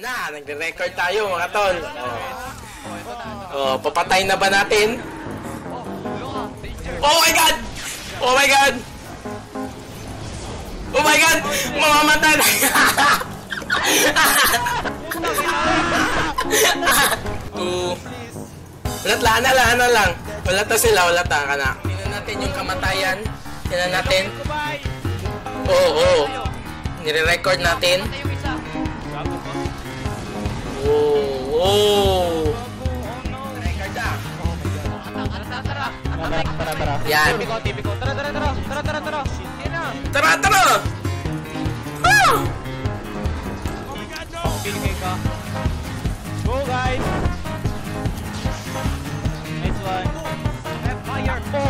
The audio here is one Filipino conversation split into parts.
Ayan na, nagre-record tayo mga tol. Oh. oh, papatay na ba natin? Oh my god! Oh my god! Oh my god! Mamamatay na! uh, wala lang, na lang, na lang. Wala ta sila, wala ta ka na. Tingnan natin yung kamatayan. Tingnan natin. Oo, oh, oo. Oh. Nire-record natin. Record na. Tara, tara. Yan. TV ko, TV ko. Tara, tara, tara. Tara, tara, tara. Tara, tara! Ah! Pinigay ka. Go, guys. Nice one. Fire. Takbo.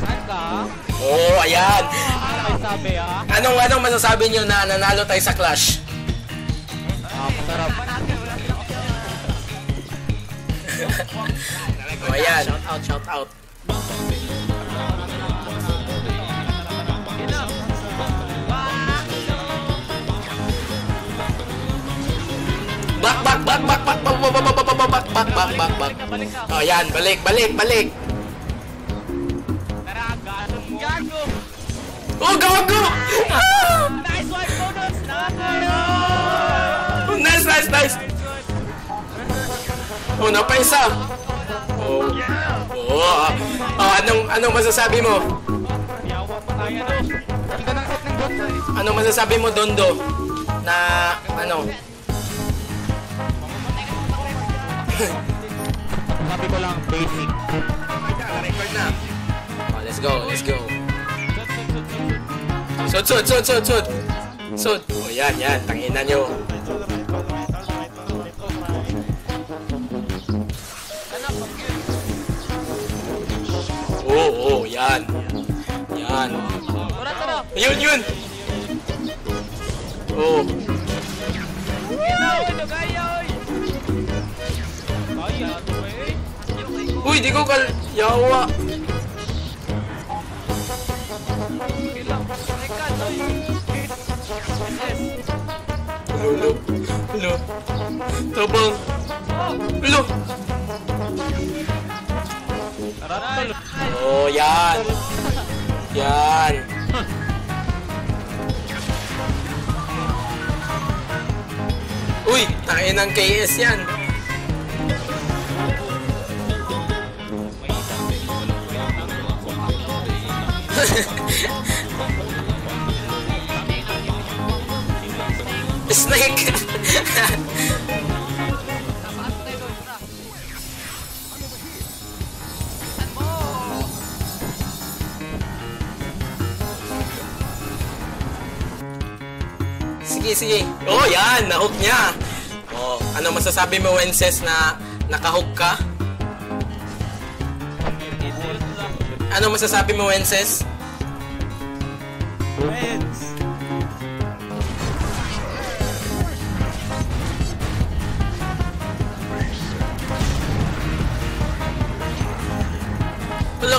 Saan ka? Oh, ayan. Ano may sabi, ha? Anong anong masasabi niyo na nanalo tayo sa Clash? Ah, masarap. Oh, ayan. Shout out, shout out. Bak bak bak bak bak bak bak bak bak bak bak bak bak bak bak. Oh, ayan, balik, balik, balik. Oh, gawago! Ah! Nice one, bonus. Nakakaya. Nice, nice, nice. Oh, napaisa. Oh. Oh, oh, anong anong masasabi mo? Anong masasabi mo, Dondo? Na ano? Sabi ko lang, basic. Record na. Oh, let's go, let's go. Sod, sod, sod, sod, sod. Sod. O yan, yan. Tanginan nyo. Oo, oh, oh, yan. Yan. Yun, yun. Oh. Uy, di ko kal... Yawa. Yawa. Lulo. Lulo. Tabang. Lulo. Oh, yan. Yan. Uy, takin ng KS yan. Snake. sige, sige. Oh, yan. Nahook niya. Oh, ano masasabi mo, Wences, na nakahook ka? Ano masasabi mo, Wences? Wala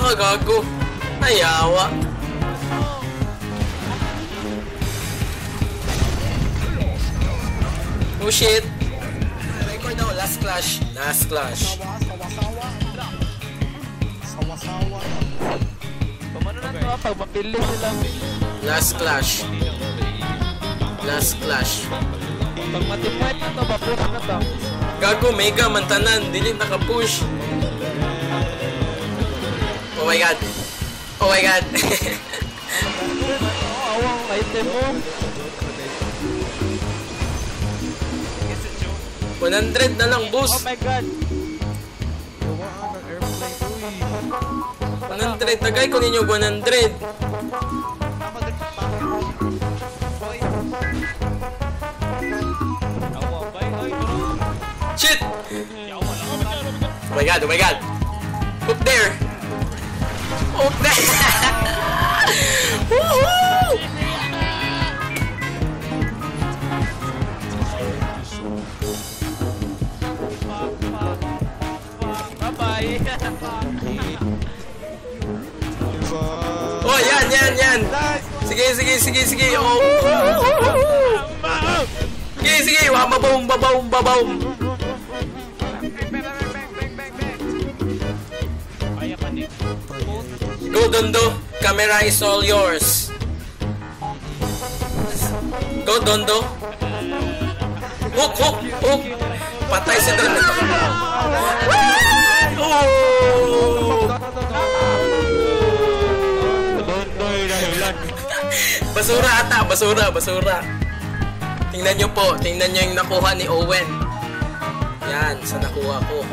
ka gago. Ayawa. Oh shit. Record now, last clash. Last clash. Pumano na to, ah, pag mapili sila. Last clash. Last clash. Pag matipwet na to, papush na to. Gago, mega, mantanan. Dili naka-push. Oh my god. Oh my god. Oh, awang item mo. 100 na lang, Oh boss. my god. 100. Tagay ko ninyo 100. Awa, bay, ay, bro. Shit! Oh my god, oh my god. Up there. Bye-bye. Oh, yan, yan, yan. Sige, sige, sige, sige. Oh. Sige, sige. Wa, babaum, babaum, babaum. Dondo. Camera is all yours. Go, Dondo. Hook, hook, hook. Patay si Dondo. Oh! Basura ata, basura, basura. Tingnan nyo po, tingnan nyo yung nakuha ni Owen. Yan, sa nakuha ko.